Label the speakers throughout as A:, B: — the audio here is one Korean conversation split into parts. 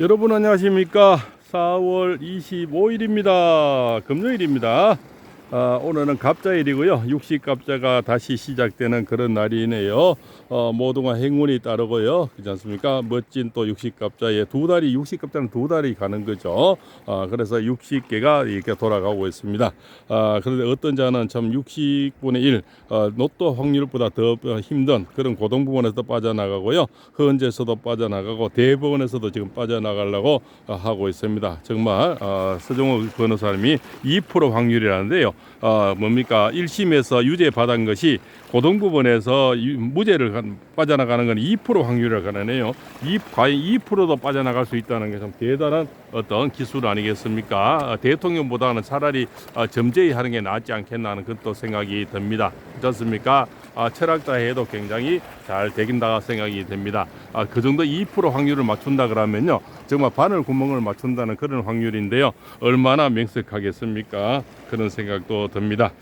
A: 여러분 안녕하십니까? 4월 25일입니다. 금요일입니다 아, 오늘은 갑자일이고요. 육식 갑자가 다시 시작되는 그런 날이네요. 어, 모두가 행운이 따르고요. 그렇지 않습니까? 멋진 또 육식 갑자에 두 달이 육식 갑자는 두 달이 가는 거죠. 아, 그래서 육식계가 이렇게 돌아가고 있습니다. 아, 그런데 어떤 자는 참 60분의 1 어, 로또 확률보다 더 힘든 그런 고동 부분에서 빠져나가고요. 헌재에서도 빠져나가고 대법원에서도 지금 빠져나가려고 어, 하고 있습니다. 정말 어, 서정호 변호사님이 2% 확률이라는데요 어, 뭡니까 1심에서 유죄 받은 것이 고등부분에서 유- 무죄를 간- 빠져나가는 건 2% 확률을 가능해요. 이 과연 2%도 빠져나갈 수 있다는 게 참 대단한 어떤 기술 아니겠습니까? 어, 대통령보다는 차라리 어, 점제히 하는 게 낫지 않겠나 하는 그또 생각이 듭니다. 않습니까? 아, 철학자 해도 굉장히 잘 되긴다 생각이 됩니다. 아, 그 정도 2% 확률을 맞춘다 그러면요. 정말 바늘 구멍을 맞춘다는 그런 확률인데요. 얼마나 명석하겠습니까? 그런 생각도 듭니다.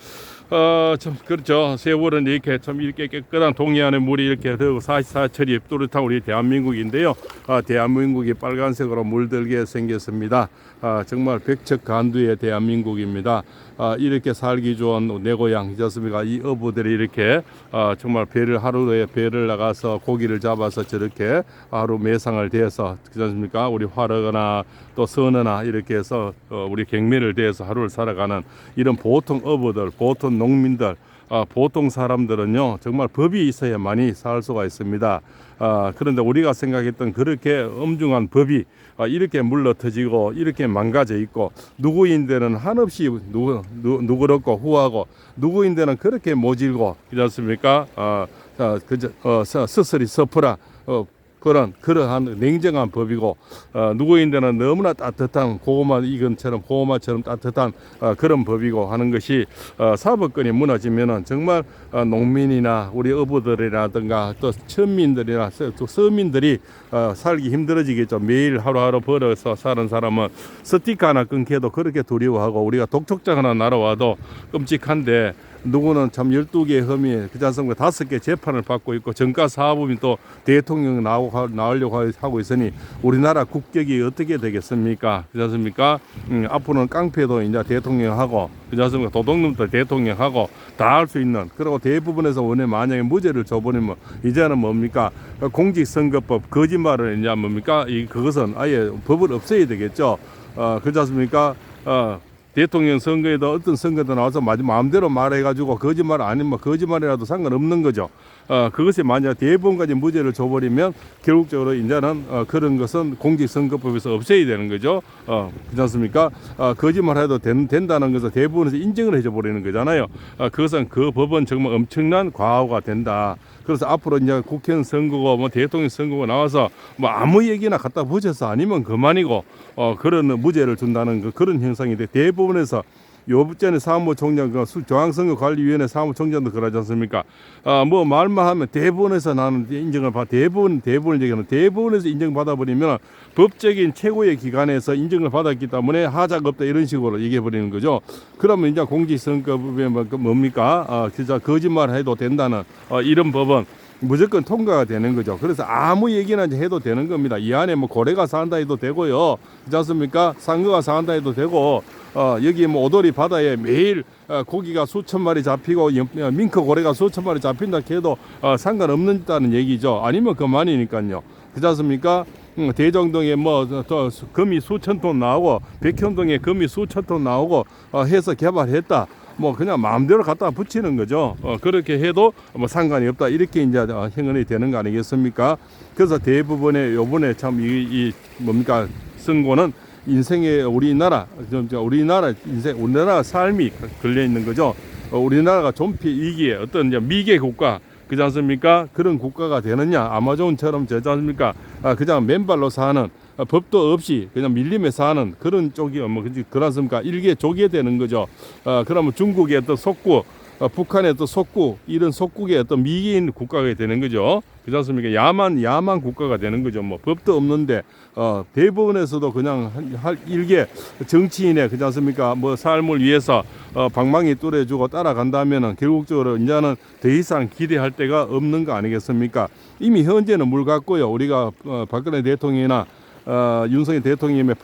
A: 어, 참, 그렇죠. 세월은 이렇게 참 이렇게 깨끗한 동해안의 물이 이렇게 되고 44철이 뚜렷한 우리 대한민국인데요. 아, 대한민국이 빨간색으로 물들게 생겼습니다. 아, 정말 백척 간두의 대한민국입니다. 아, 이렇게 살기 좋은 내 고향, 이렇습니까? 이 어부들이 이렇게 아, 정말 배를 하루에 배를 나가서 고기를 잡아서 저렇게 하루 매상을 대해서 그렇지 않습니까? 우리 화르거나 또 선어나 이렇게 해서 어, 우리 경매를 대해서 하루를 살아가는 이런 보통 어부들, 보통 농민들, 아, 보통 사람들은요 정말 법이 있어야만이 살 수가 있습니다. 아, 그런데 우리가 생각했던 그렇게 엄중한 법이 아, 이렇게 물러터지고 이렇게 망가져 있고 누구인데는 한없이 누, 누, 누그럽고 후하고 누구인데는 그렇게 모질고 그렇지 않습니까? 아, 아, 그저 어, 서- 스스리 서프라 어, 그런 그러한 냉정한 법이고 어, 누구인데는 너무나 따뜻한 고구마 이건처럼 고구마처럼 따뜻한 어, 그런 법이고 하는 것이 어, 사법권이 무너지면은 정말 어, 농민이나 우리 어부들이라든가 또 천민들이나 서- 또 서민들이 어, 살기 힘들어지겠죠. 매일 하루하루 벌어서 사는 사람은 스티커 하나 끊기도 그렇게 두려워하고 우리가 독촉장 하나 날아와도 끔찍한데 누구는 참 12개의 혐의 그지 않습니까? 다섯 개 재판을 받고 있고 정가 사업이 또 대통령 나오고 하- 나오려고 하- 하고 있으니 우리나라 국격이 어떻게 되겠습니까? 그지 않습니까? 음, 앞으로는 깡패도 이제 대통령하고 그지 않습니까? 도둑놈도 대통령하고 다 할 수 있는 그리고 대부분에서 원에 만약에 무죄를 줘버리면 이제는 뭡니까? 공직선거법 거짓말을 이제 뭡니까? 이 그것은 아예 법을 없애야 되겠죠. 어, 그렇지 않습니까? 어, 대통령 선거에도 어떤 선거도 나와서 마지 마음대로 말해가지고 거짓말 아니면 거짓말이라도 상관없는 거죠. 어, 그것이 만약 대부분까지 무죄를 줘버리면 결국적으로 이제는 어, 그런 것은 공직선거법에서 없애야 되는 거죠. 어, 않습니까? 어, 거짓말해도 된, 된다는 것을 대부분에서 인정을 해줘버리는 거잖아요. 어, 그것은 그 법은 정말 엄청난 과오가 된다. 그래서 앞으로 이제 국회의원 선거고 뭐 대통령 선거가 나와서 뭐 아무 얘기나 갖다 붙여서 아니면 그만이고 어 그런 무죄를 준다는 그 그런 형상인데 대부분에서 요번에 사무총장 그 수- 중앙선거관리위원회 사무총장도 그러지 않습니까? 아 뭐 말만 하면 대부분에서 나는 인정을 받 대부분 대부분 얘기하는 대부분에서 인정받아 버리면 법적인 최고의 기관에서 인정을 받았기 때문에 하자가 없다 이런 식으로 얘기해 버리는 거죠. 그러면 이제 공직선거법에 뭐- 그 뭡니까? 아 진짜 거짓말 해도 된다는 어, 이런 법은 무조건 통과가 되는 거죠. 그래서 아무 얘기나 해도 되는 겁니다. 이 안에 뭐 고래가 산다 해도 되고요. 그렇지 않습니까? 상어가 산다 해도 되고, 어, 여기 뭐 오돌이 바다에 매일 어, 고기가 수천 마리 잡히고 영- 어, 고래가 수천 마리 잡힌다 해도 어, 상관없는다는 얘기죠. 아니면 그만이니까요. 그렇지 않습니까? 음, 대정동에 뭐더 금이 수천 톤 나오고 백현동에 금이 수천 톤 나오고 어, 해서 개발했다. 뭐 그냥 마음대로 갖다 붙이는 거죠. 어, 그렇게 해도 뭐 상관이 없다. 이렇게 이제 어, 행언이 되는 거 아니겠습니까? 그래서 대부분의 요번에 참 이 이 뭡니까 선고는 인생의 우리나라 우리나라 인생 우리나라 삶이 걸려 있는 거죠. 어, 우리나라가 좀비 위기에 어떤 이제 미개 국가 그지 않습니까? 그런 국가가 되느냐 아마존처럼 되지 않습니까? 아, 그냥 맨발로 사는 어, 법도 없이 그냥 밀림에 사는 그런 쪽이 뭐 그지 그렇습니까? 일개 조개 되는 거죠. 어, 그러면 중국의 어떤 속구, 어, 북한의 어떤 속구 이런 속국의 어떤 미개인 국가가 되는 거죠. 그렇지 않습니까? 야만 야만 국가가 되는 거죠. 뭐 법도 없는데 어, 대부분에서도 그냥 한- 할 일개 정치인의 그렇지 않습니까? 뭐 삶을 위해서 어, 방망이 뚫어주고 따라간다면은 결국적으로 이제는 더 이상 기대할 데가 없는 거 아니겠습니까? 이미 현재는 물 같고요. 우리가 어, 박근혜 대통령이나 어, 윤석열 대통령의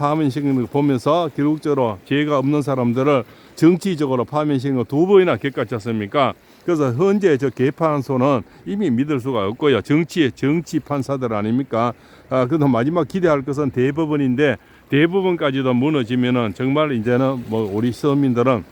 A: 걸 보면서 결국적으로 죄가 없는 사람들을 정치적으로 파면시키는 거두 번이나 겪었지 않습니까? 그래서 현재 저 개판소는 이미 믿을 수가 없고요. 정치의 정치 판사들 아닙니까? 아, 그래도 마지막 기대할 것은 대법원인데 대법원까지도 무너지면은 정말 이제는 뭐 우리 서민들은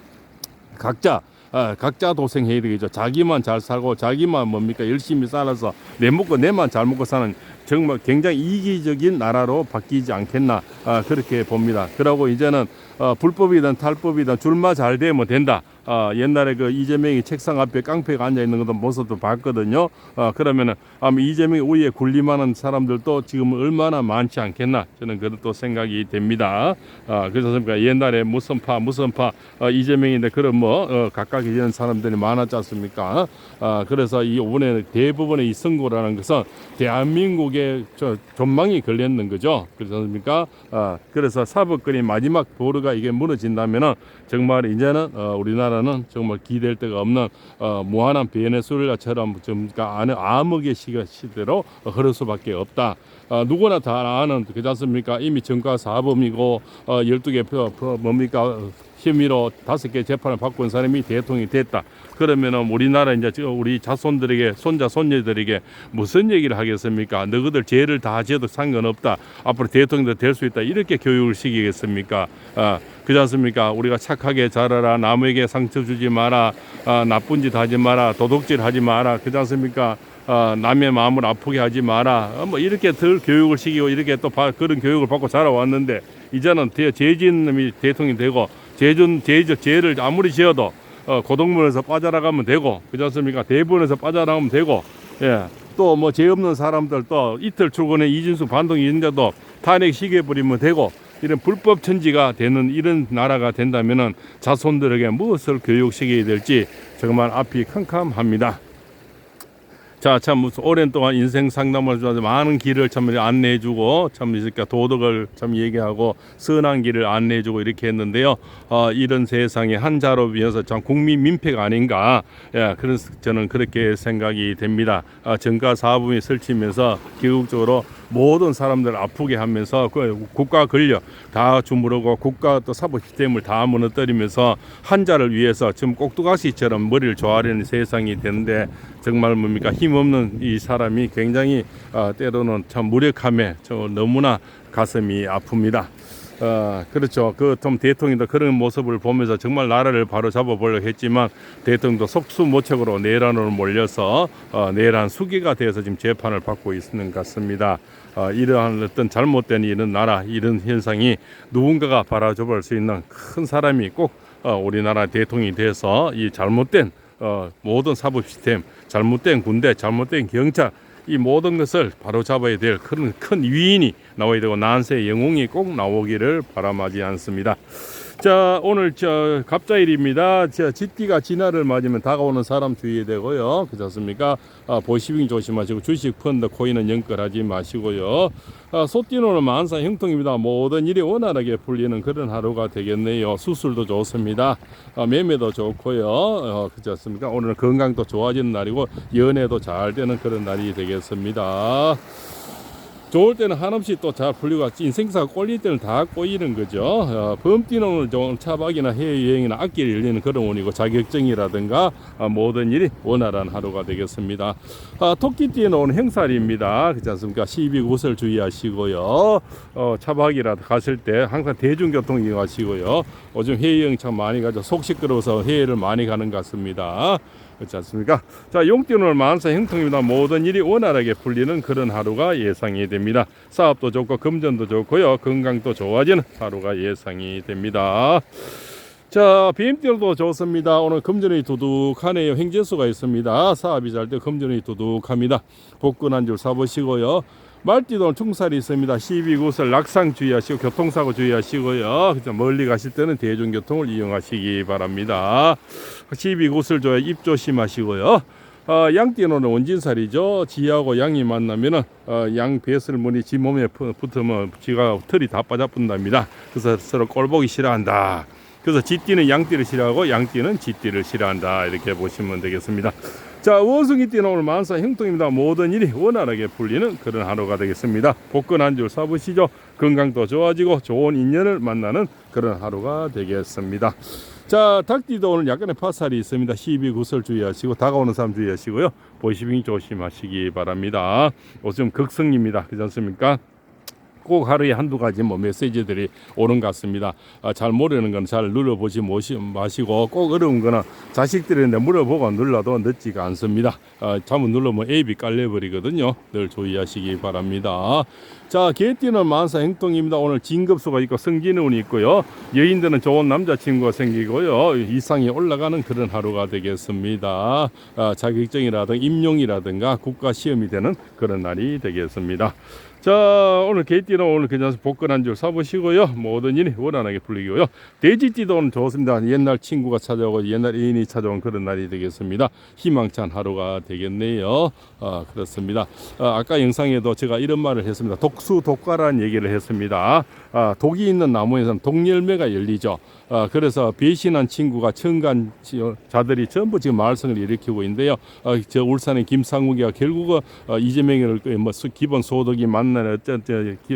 A: 각자 아, 각자 도생해야 되겠죠. 자기만 잘 살고 자기만 뭡니까 열심히 살아서 내 먹고 내만 잘 먹고 사는 정말 굉장히 이기적인 나라로 바뀌지 않겠나 아, 그렇게 봅니다. 그러고 이제는 어, 불법이든 탈법이든 줄만 잘 되면 된다. 아, 옛날에 그 이재명이 책상 앞에 깡패가 앉아 있는 것도 모습도 봤거든요. 아, 그러면은 아마 이재명이 우위에 군림하는 사람들도 지금 얼마나 많지 않겠나 저는 또 생각이 됩니다. 아, 그렇습니까? 옛날에 무슨 파 무슨 파 어, 이재명인데 그런 뭐 어, 각각 이런 사람들이 많았지 않습니까? 아, 그래서 이 이번에 대부분의 이 선거라는 것은 대한민국의 저 전망이 걸렸는 거죠. 그렇습니까? 아, 그래서 사법권이 마지막 보루가 이게 무너진다면은 정말 이제는 어, 우리나라는 정말 기댈 데가 없는 어, 무한한 베네수엘라처럼 좀 그러니까 암흑의 시가 시대로 흐를 수밖에 없다. 어, 누구나 다 아는 그렇지 않습니까? 이미 정가 사범이고 어, 12개 표, 표, 뭡니까? 어, 혐의로 다섯 개 재판을 온 사람이 대통령이 됐다. 그러면은 우리나라 이제 저 우리 자손들에게 손자 손녀들에게 무슨 얘기를 하겠습니까? 너희들 죄를 다 지어도 상관없다. 앞으로 대통령도 될 수 있다. 이렇게 교육을 시키겠습니까? 아, 그렇지 않습니까? 우리가 착하게 자라라. 남에게 상처 주지 마라. 아, 나쁜 짓 하지 마라. 도둑질 하지 마라. 그렇지 않습니까? 아, 남의 마음을 아프게 하지 마라. 어, 뭐 이렇게 덜 교육을 시키고 이렇게 또 바- 그런 교육을 받고 자라왔는데 이제는 놈이 대통령이 되고 죄준 죄 죄를 아무리 지어도 어, 고동문에서 빠져나가면 되고 그렇지 않습니까? 대부원에서 빠져나가면 되고 예. 또 뭐 죄 없는 사람들 또 이틀 출근에 이진수 반동 이인자도 탄핵 시켜 버리면 되고 이런 불법 천지가 되는 이런 나라가 된다면은 자손들에게 무엇을 교육시켜야 될지 정말 앞이 캄캄합니다. 자, 참 무슨 오랜 동안 인생 상담을 주면서 많은 길을 참 안내해주고 참 이렇게 도덕을 참 얘기하고 선한 길을 안내해주고 이렇게 했는데요. 어, 이런 세상에 한 자로 비해서 참 국민 민폐가 아닌가. 예, 그런 저는 그렇게 생각이 됩니다. 아, 정가 사범이 설치면서 결국적으로 모든 사람들 아프게 하면서 그 국가 권력 다 주무르고 국가 또 사법 시스템을 다 무너뜨리면서 한자를 위해서 지금 꼭두가시처럼 머리를 조아리는 세상이 되는데 정말 뭡니까 힘 없는 이 사람이 굉장히 어, 때로는 참 무력함에 저 너무나 가슴이 아픕니다. 어, 그렇죠. 그좀 대통령도 그런 모습을 보면서 정말 나라를 바로 잡아보려고 했지만 대통령도 속수무책으로 내란으로 몰려서 어, 내란 수기가 되어서 지금 재판을 받고 있는 것 같습니다. 어, 이러한 어떤 잘못된 이런 나라 이런 현상이 누군가가 바라줘볼 수 있는 큰 사람이 꼭 어, 우리나라 대통령이 돼서 이 잘못된 어, 모든 사법 시스템, 잘못된 군대, 잘못된 경찰 이 모든 것을 바로 잡아야 될 그런 큰 위인이 나와야 되고 난세 영웅이 꼭 나오기를 바람하지 않습니다. 자 오늘 저 갑자일입니다. 저 쥐띠가 진화를 맞으면 다가오는 사람 주의해야 되고요. 그렇지 않습니까? 아, 보시빙 조심하시고 주식 펀드 코인은 연결하지 마시고요. 아, 소띠노는 만사 형통입니다. 모든 일이 원활하게 풀리는 그런 하루가 되겠네요. 수술도 좋습니다. 아, 매매도 좋고요. 어, 그렇지 않습니까? 오늘은 건강도 좋아지는 날이고 연애도 잘 되는 그런 날이 되겠습니다. 좋을 때는 한없이 또 잘 풀리고 인생사가 꼴릴 때는 다 꼬이는 거죠. 어, 범띠는 좀 차박이나 해외여행이나 악기를 열리는 그런 운이고 자격증이라든가 아, 모든 일이 원활한 하루가 되겠습니다. 아, 토끼띠는 오늘 행살입니다. 그렇지 않습니까? 시비 구설 주의하시고요. 어, 차박이라 가실 때 항상 대중교통 이용하시고요. 요즘 해외여행 참 많이 가죠. 속 시끄러워서 해외를 많이 가는 것 같습니다. 그렇지 않습니까? 자, 용띠는 만사 형통입니다. 모든 일이 원활하게 풀리는 그런 하루가 예상이 됩니다. 사업도 좋고 금전도 좋고요. 건강도 좋아지는 하루가 예상이 됩니다. 자, BMD도 좋습니다. 오늘 금전이 두둑하네요. 행재수가 있습니다. 사업이 잘 때 금전이 두둑합니다. 복근 한 줄 사보시고요. 말띠도 충살이 있습니다. 12구설 낙상 주의하시고 교통사고 주의하시고요. 그죠? 멀리 가실 때는 대중교통을 이용하시기 바랍니다. 12구설 좋아 입 조심하시고요. 어, 양띠는 원진살이죠. 지하고 양이 만나면은 어, 양 배설물이 지 몸에 푸- 붙으면 지가 털이 다 빠져뿐답니다. 그래서 서로 꼴보기 싫어한다. 그래서 쥐띠는 양띠를 싫어하고 양띠는 쥐띠를 싫어한다. 이렇게 보시면 되겠습니다. 자, 원숭이띠는 오늘 만사 형통입니다. 모든 일이 원활하게 풀리는 그런 하루가 되겠습니다. 복근 한 줄 사보시죠. 건강도 좋아지고 좋은 인연을 만나는 그런 하루가 되겠습니다. 자, 닭띠도 오늘 약간의 파살이 있습니다. 시비 구설 주의하시고 다가오는 사람 주의하시고요. 보시빙 조심하시기 바랍니다. 요즘 극성입니다. 그렇지 않습니까? 꼭 하루에 한두 가지 뭐 메시지들이 오는 것 같습니다. 아, 잘 모르는 건 잘 눌러보지 마시고 꼭 어려운 거는 자식들인데 물어보고 눌러도 늦지가 않습니다. 아, 잘못 누르면 앱이 깔려버리거든요. 늘 주의하시기 바랍니다. 자, 개띠는 만사 행동입니다. 오늘 진급수가 있고 성진운이 있고요. 여인들은 좋은 남자친구가 생기고요. 이상이 올라가는 그런 하루가 되겠습니다. 아, 자격증이라든가 임용이라든가 국가 시험이 되는 그런 날이 되겠습니다. 자 오늘 개띠 는 오늘 그냥 복권 한줄 사보시고요. 모든 일이 원활하게 풀리고요. 돼지띠도 오늘 좋습니다. 옛날 친구가 찾아오고 옛날 애인이 찾아온 그런 날이 되겠습니다. 희망찬 하루가 되겠네요. 아 그렇습니다. 아, 아까 영상에도 제가 이런 말을 했습니다. 독수 독과라는 얘기를 했습니다. 아, 독이 있는 나무에서는 독열매가 열리죠. 아, 그래서 배신한 친구가 청간 자들이 전부 지금 말썽을 일으키고 있는데요. 아, 저 울산의 김상욱이가 결국은 어, 이재명을 그뭐 수- 기본 소득이 만나는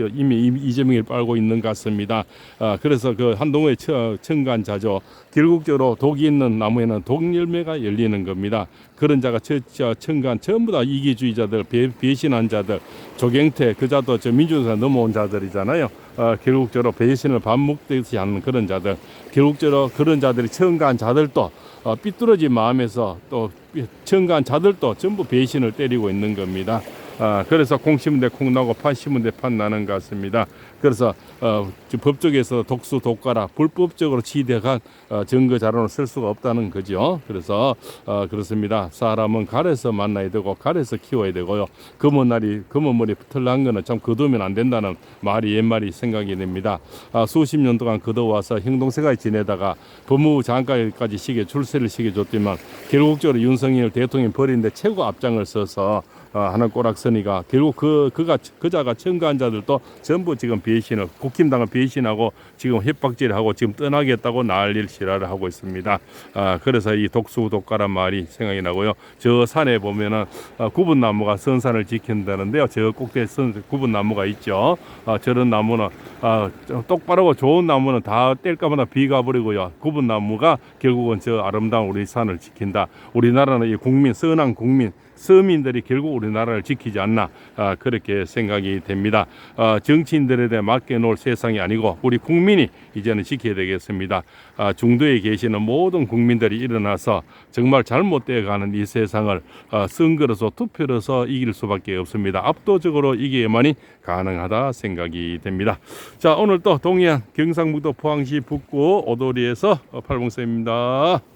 A: 어쨌든 이미 이- 이재명을 빨고 있는 것 같습니다. 아, 그래서 그 한동호의 처- 청간자죠. 결국적으로 독이 있는 나무에는 독열매가 열리는 겁니다. 그런 자가 청간 전부 다 이기주의자들, 배, 배신한 자들, 조경태 그 자도 저 민주당에서 넘어온 자들이잖아요. 어, 결국적으로 배신을 반복되지 않는 그런 자들, 결국적으로 그런 자들이 청간 자들도 어, 삐뚤어진 마음에서 또 삐- 청간 자들도 전부 배신을 때리고 있는 겁니다. 아, 그래서 콩 심은 데 콩 나고 판 심은 데 판 나는 것 같습니다. 그래서 어, 법적에서 독수 독가라 불법적으로 취득한 어, 증거 자료는 쓸 수가 없다는 거죠. 그래서 어, 그렇습니다. 사람은 갈에서 만나야 되고 갈에서 키워야 되고요. 검은 날이 검은 머리 털난 거는 참 거두면 안 된다는 말이 옛말이 생각이 됩니다. 아, 수십 년 동안 거둬와서 형동생활 지내다가 법무부 장관까지 시계 출세를 시켜줬지만 결국적으로 윤석열 대통령 버리는데 최고 앞장을 서서 어, 하는 꼬락서니가 결국 그 그가 그자가 청구한 자들도 전부 지금 배신을 국힘당을 배신하고 지금 협박질하고 지금 떠나겠다고 난리를 시라를 하고 있습니다. 아, 그래서 이 독수 독가란 말이 생각이 나고요. 저 산에 보면은 어, 구분 나무가 선산을 지킨다는데요. 저 꼭대에 선 구분 나무가 있죠. 아, 저런 나무는 아, 좀 똑바르고 좋은 나무는 다 뗄까마다 비가 버리고요. 구분 나무가 결국은 저 아름다운 우리 산을 지킨다. 우리나라는 이 국민 선한 국민 서민들이 결국 우리나라를 지키지 않나 아, 그렇게 생각이 됩니다. 아, 정치인들에 대해 맡겨놓을 세상이 아니고 우리 국민이 이제는 지켜야 되겠습니다. 아, 중도에 계시는 모든 국민들이 일어나서 정말 잘못되어 가는 이 세상을 아, 선거로서 투표로서 이길 수밖에 없습니다. 압도적으로 이기야만이 가능하다 생각이 됩니다. 자 오늘 또 동해안 경상북도 포항시 북구 오도리에서 팔봉쌤입니다.